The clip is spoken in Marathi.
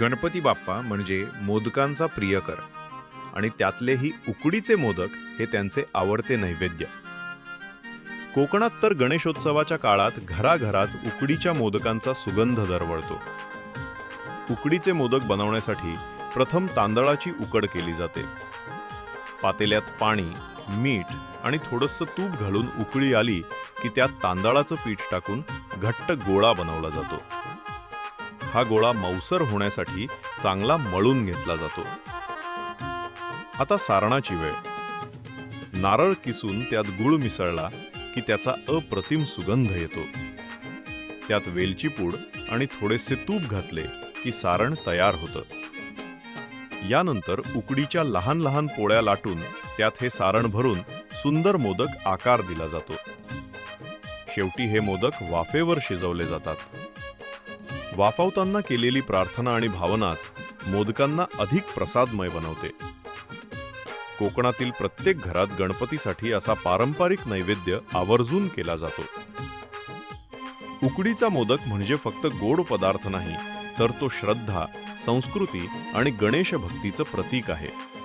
गणपती बाप्पा म्हणजे मोदकांचा प्रियकर. आणि त्यातलेही उकडीचे मोदक हे त्यांचे आवडते नैवेद्य. कोकणात तर गणेशोत्सवाच्या काळात घराघरात उकडीच्या मोदकांचा सुगंध दरवळतो. उकडीचे मोदक बनवण्यासाठी प्रथम तांदळाची उकड केली जाते. पातेल्यात पाणी मीठ आणि थोडंसं तूप घालून उकळी आली की त्यात तांदळाचं पीठ टाकून घट्ट गोळा बनवला जातो. हा गोळा मौसर होण्यासाठी चांगला मळून घेतला जातो. आता सारणाची वेळ. नारळ किसून त्यात गुळ मिसळला की त्याचा अप्रतिम सुगंध येतो. त्यात वेलची पूड आणि थोडेसे तूप घातले की सारण तयार होतं. यानंतर उकडीच्या लहान लहान पोळ्या लाटून त्यात हे सारण भरून सुंदर मोदक आकार दिला जातो. शेवटी हे मोदक वाफेवर शिजवले जातात. वाफवताना केलेली प्रार्थना आणि भावनाच मोदकांना अधिक प्रसादमय बनवते. कोकणातील प्रत्येक घरात गणपतीसाठी असा पारंपरिक नैवेद्य आवर्जून केला जातो. उकडीचा मोदक म्हणजे फक्त गोड पदार्थ नाही तर तो श्रद्धा संस्कृती आणि गणेश भक्तीचं प्रतीक आहे.